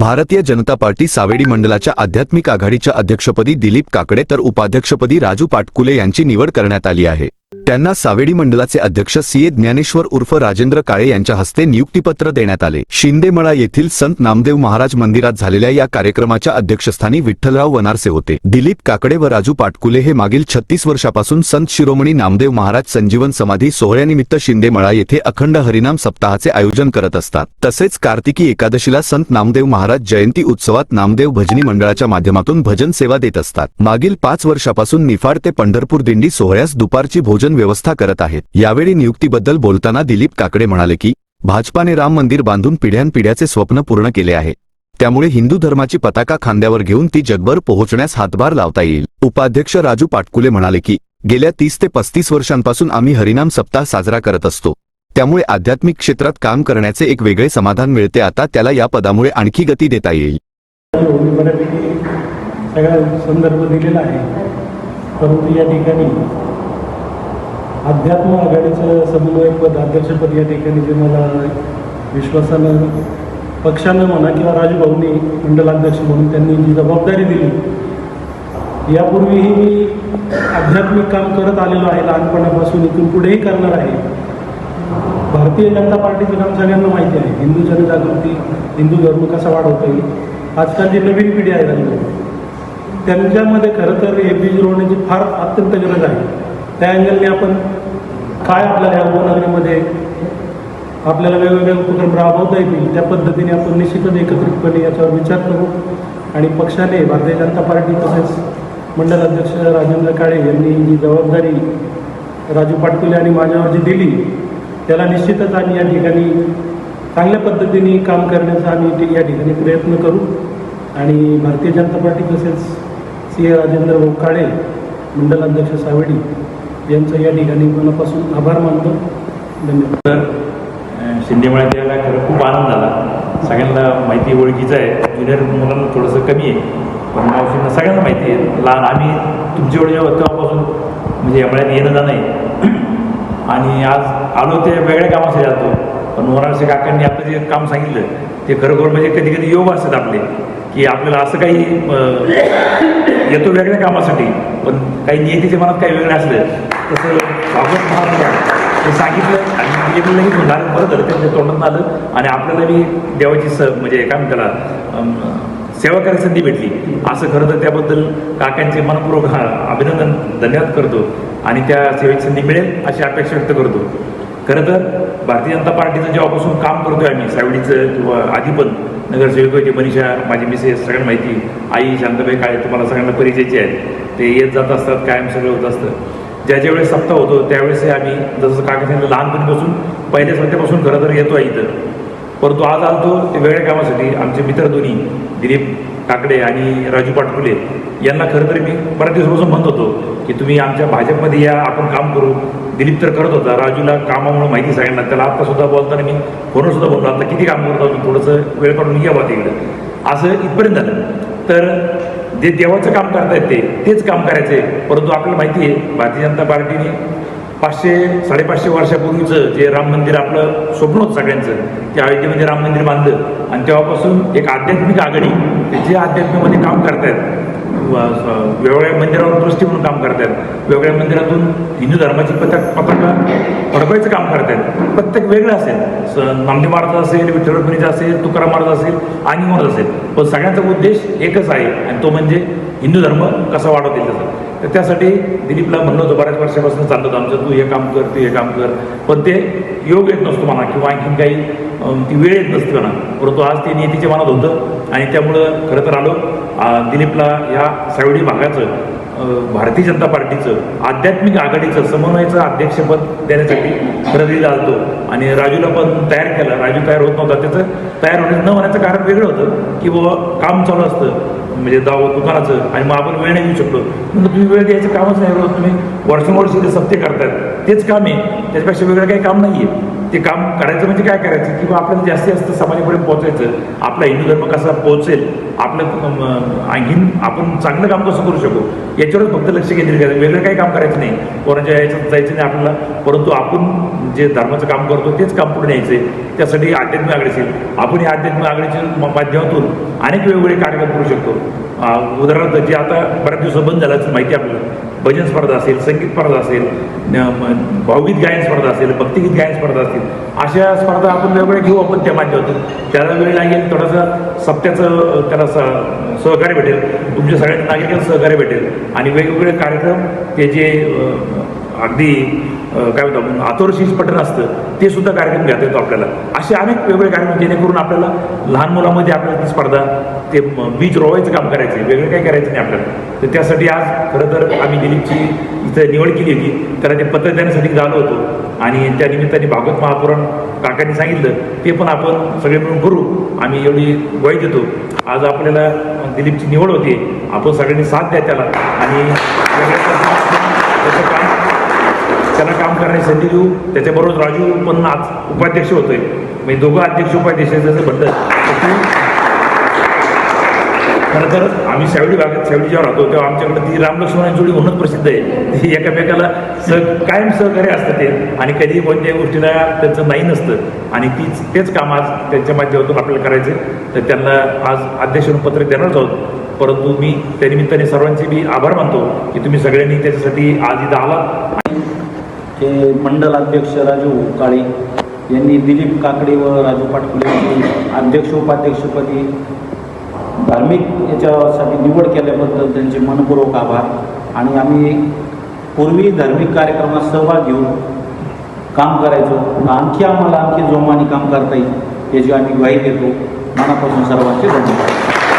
भारतीय जनता पार्टी सावेडी मंडलाच्या आध्यात्मिक आघाडीच्या अध्यक्षपदी दिलीप काकडे तर उपाध्यक्षपदी राजू पाटकुले यांची निवड करण्यात आली आहे. त्यांना सावेडी मंडळाचे अध्यक्ष सी ए ज्ञानेश्वर उर्फ राजेंद्र काळे यांच्या हस्ते नियुक्तीपत्र देण्यात आले. शिंदेमळा येथील संत नामदेव महाराज मंदिरात झालेल्या या कार्यक्रमाच्या अध्यक्षस्थानी विठ्ठलराव वनारसे होते. दिलीप काकडे व राजू पाटकुले हे मागील छत्तीस वर्षापासून संत शिरोमणी नामदेव महाराज संजीवन समाधी सोहळ्यानिमित्त शिंदेमळा येथे अखंड हरिनाम सप्ताहाचे आयोजन करत असतात. तसेच कार्तिकी एकादशीला संत नामदेव महाराज जयंती उत्सवात नामदेव भजनी मंडळाच्या माध्यमातून भजन सेवा देत असतात. मागील पाच वर्षापासून निफाड ते पंढरपूर दिंडी सोहळ्यास दुपारची भोजन व्यवस्था करत आहेत. यावेळी नियुक्तीबद्दल बोलताना दिलीप काकडे म्हणाले की भाजपाने राम मंदिर बांधून पिढ्यानपिढ्याचे स्वप्न पूर्ण केले आहे. त्यामुळे हिंदू धर्माची पताका खांद्यावर घेऊन ती जगभर पोहोचण्यास हातभार लावता येईल. उपाध्यक्ष राजू पाटकुले म्हणाले की गेल्या तीस ते पस्तीस वर्षांपासून आम्ही हरिनाम सप्ताह साजरा करत असतो. त्यामुळे आध्यात्मिक क्षेत्रात काम करण्याचे एक वेगळे समाधान मिळते आता त्याला या पदामुळे आणखी गती देता येईल. सगळा संदर्भ दिलेला आहे. परंतु या ठिकाणी अध्यात्म आघाडीचं समन्वयपद अध्यक्षपद या ठिकाणी जे मला विश्वासानं पक्षानं म्हणा किंवा राजूभाऊंनी मंडलाध्यक्ष म्हणून त्यांनी जी जबाबदारी दिली यापूर्वीही मी आध्यात्मिक काम करत आलेलो आहे लहानपणापासून इथून पुढेही करणार आहे. भारतीय जनता पार्टीचं काम सगळ्यांना माहिती आहे. हिंदू जनजागृती हिंदू धर्म कसा वाढवता येईल आजकाल जी नवीन पिढी आहे त्यांच्यामध्ये खरं तर हे बीज रोवण्याची फार अत्यंत गरज आहे. त्या अँगलने आपण काय आपल्याला ह्या उपनगरीमध्ये आपल्याला वेगवेगळे उपक्रम राबवता येतील त्या पद्धतीने आपण निश्चितच एकत्रितपणे याच्यावर विचार करू. आणि पक्षाने भारतीय जनता पार्टी तसेच मंडल अध्यक्ष राजेंद्र काळे यांनी जी जबाबदारी राजू पाटकुले आणि माझ्यावर जी दिली त्याला निश्चितच आम्ही या ठिकाणी चांगल्या पद्धतीने काम करण्याचा आम्ही या ठिकाणी प्रयत्न करू. आणि भारतीय जनता पार्टी तसेच सी ए राजेंद्र भाऊ काळे मंडल अध्यक्ष सावेडी यांचं या ठिकाणी मनापासून आभार मानतो. धन्यवाद. तर शिंदेमळ्यात यायला खरं खूप आनंद झाला. सगळ्यांना माहिती ओळखीचं आहे. ज्युनियर मुलांना थोडंसं कमी आहे. पण मावशींना सगळ्यांना माहिती आहे. लहान आम्ही तुमच्याकडे जेव्हा तेव्हापासून म्हणजे या येणं जाणं आहे. आणि आज आलो ते वेगळ्या कामासाठी जातो पण मोरारसे काकांनी आपलं जे काम सांगितलं ते खरोखर म्हणजे कधी कधी योग असतात आपले. की आपल्याला असं काही येतो वेगळ्या कामासाठी. पण काही नियतीच्या मनात काही वेगळं असलं तसं भागवत महाराज सांगितलं आणि एक झालं बरं झालं त्यांच्या तोंडात आलं. आणि आपल्याला बी देवाची स म्हणजे काय म्हणतात सेवा करायची संधी भेटली. असं खरं तर त्याबद्दल काकांचे मनपूर्वक हा अभिनंदन धन्यवाद करतो आणि त्या सेवेची संधी मिळेल अशी अपेक्षा व्यक्त करतो. खरं तर भारतीय जनता पार्टीचं जेव्हापासून काम करतोय आम्ही सावडीचं किंवा आधी पण नगरसेवक मनीषा माझी मिसेस सगळ्यांना माहिती आई शांताबाई काळे तुम्हाला सगळ्यांना परिचयाची आहेत. ते येत जात असतात कायम सगळं होत असतं. ज्या ज्या वेळेस सप्ताह होतो त्यावेळेस आम्ही जसं काका सांगितलं लहानपणीपासून पहिल्या सप्त्यापासून खरं तर येतो आहे इथं परंतु आज आलतो ते वेगळ्या कामासाठी आमचे मित्र दोन्ही दिलीप काकडे आणि राजू पाटकुले यांना खरं तर मी बऱ्याच दिवसापासून म्हणत होतो की तुम्ही आमच्या भाजपमध्ये या आपण काम करू. दिलीप तर करत होता राजूला कामामुळे माहिती सांगितलं त्याला आत्तासुद्धा बोलताना मी फोनवरसुद्धा बोललो आता किती काम करतो थोडंसं वेळ काढून या बा तिकडे. असं इथपर्यंत झालं तर जे देवाचं काम करतायत ते तेच काम करायचं. आहे परंतु आपल्याला माहिती आहे भारतीय जनता पार्टीने पाचशे साडेपाचशे वर्षापूर्वीचं जे राम मंदिर आपलं स्वप्न होतं सगळ्यांचं त्या अयोध्येमध्ये राम मंदिर बांधलं. आणि तेव्हापासून एक आध्यात्मिक आघाडी जे आध्यात्मिकमध्ये काम करतायत वेगवेगळ्या मंदिरावर दृष्टी म्हणून काम करतायत वेगवेगळ्या मंदिरातून हिंदू धर्माची पताक पताका फडकवायचं काम करतायत. प्रत्येक वेगळं असेल. स- नामदेव महाराज असेल विठ्ठल असेल तुकाराम महाराज असेल आणि महाराज असेल. पण सगळ्यांचा उद्देश एकच आहे आणि तो म्हणजे हिंदू धर्म कसा वाढवता येईल त्याचा. तर त्यासाठी दिलीपला म्हणलं होतं बऱ्याच वर्षापासून चाललं होतं आमचं तू हे काम कर तू हे काम कर. पण ते योग येत नसतो म्हणा किंवा आणखीन काही ती वेळ येत नसते म्हणा. परंतु आज ते नियतीच्या मनात होतं आणि त्यामुळं खरं तर आलो दिलीपला ह्या सावडी भागाचं भारतीय जनता पार्टीचं आध्यात्मिक आघाडीचं समन्वयाचं अध्यक्षपद देण्यासाठी रवी दिलं आणि राजूला पण तयार केला. राजू तयार होत नव्हता. त्याचं तयार होण्याचं न होण्याचं कारण वेगळं होतं की बाबा काम चालू असतं. म्हणजे दाव दुकानाचं. आणि मग आपण वेळ नाही येऊ शकतो म्हणून तुम्ही वेळ द्यायचं कामच नाही तुम्ही वर्षानुवर्ष ते सत्य करतायत. तेच काम आहे. त्याच्यापेक्षा वेगळं काही काम नाही आहे ते काम करायचं म्हणजे काय करायचं? किंवा आपल्याला जास्तीत जास्त समाजापर्यंत पोहोचायचं. आपला हिंदू धर्म कसा पोहोचेल? आपलं आणखीन आपण चांगलं काम कसं करू शकू? याच्यावरच फक्त लक्ष केंद्रित करायचं. वेगळं काही काम करायचं नाही. कोणाच्या याच्यात जायचं नाही आपल्याला. परंतु आपण जे धर्माचं काम करतो तेच काम पुढे न्यायचं त्यासाठी आध्यात्मिक आघाडीचे आपण या आध्यात्मिक आघाडीच्या माध्यमातून अनेक वेगवेगळे कार्यक्रम करू शकतो. उदाहरणार्थ जे आता बऱ्याच दिवस बंद झाल्याचं माहिती आहे आपल्याला. भजन स्पर्धा असेल संगीत स्पर्धा असेल भावगीत गायन स्पर्धा असेल भक्तिगीत गायन स्पर्धा असतील अशा स्पर्धा आपण वेगवेगळ्या घेऊ आपण त्या माध्यमातून. त्याला वेळ लागेल थोडासा सप्त्याचं त्याला स- सहकार्य भेटेल. तुमच्या सगळ्या नागरिकांना सहकार्य भेटेल. आणि वेगवेगळे कार्यक्रम ते जे अगदी काय होतं आपण आतोरशीच पठण असतं ते सुद्धा कार्यक्रम घेता येतो आपल्याला. असे अनेक वेगवेगळे कार्यक्रम जेणेकरून आपल्याला लहान मुलामध्ये आपल्याला ती स्पर्धा ते बीज रोवायचं काम करायचं वेगळं काही करायचं नाही आपल्याला. तर त्यासाठी आज खरं तर आम्ही दिलीपची इथं निवड केली होती त्याला ते पत्र देण्यासाठी झालो होतो. आणि त्या निमित्ताने भागवत महापुराण काकांनी सांगितलं ते पण आपण सगळे मिळून करू आम्ही एवढी ग्वाही देतो. आज आपल्याला दिलीपची निवड होती आपण सगळ्यांनी साथ द्या त्याला. आणि त्यांना काम त्याला काम करण्याची संधी देऊ. त्याच्याबरोबर राजू पण आज उपाध्यक्ष होतोय. म्हणजे दोघं अध्यक्ष उपाध्यक्ष जसं म्हणलं खरं तर आम्ही सावडी भागात सावडी जेव्हा राहतो तेव्हा आमच्याकडे ती रामलक्ष्मणाची जोडी म्हणून प्रसिद्ध आहे. ती एकामेकाला सह कायम सहकार्य असतं ते. आणि कधी कोणत्याही गोष्टीला त्यांचं नाही नसतं. आणि तीच तेच काम आज त्यांच्या माध्यमातून आपल्याला करायचं तर त्यांना आज अध्यक्ष पत्र देणारच आहोत. परंतु मी त्या निमित्ताने सर्वांचे मी आभार मानतो की तुम्ही सगळ्यांनी त्याच्यासाठी आज इथं आलात. हे मंडल अध्यक्ष राजू काळे यांनी दिलीप काकडे व राजू पाटकुले अध्यक्ष उपाध्यक्षपदी धार्मिक याच्यासाठी निवड केल्याबद्दल त्यांचे मनपूर्वक आभार. आणि आम्ही पूर्वी धार्मिक कार्यक्रमात सहभाग घेऊन काम करायचो. आणखी आम्हाला आणखी जोमाने काम करता येईल याची आम्ही ग्वाही देतो. मनापासून सर्वांचे धन्यवाद.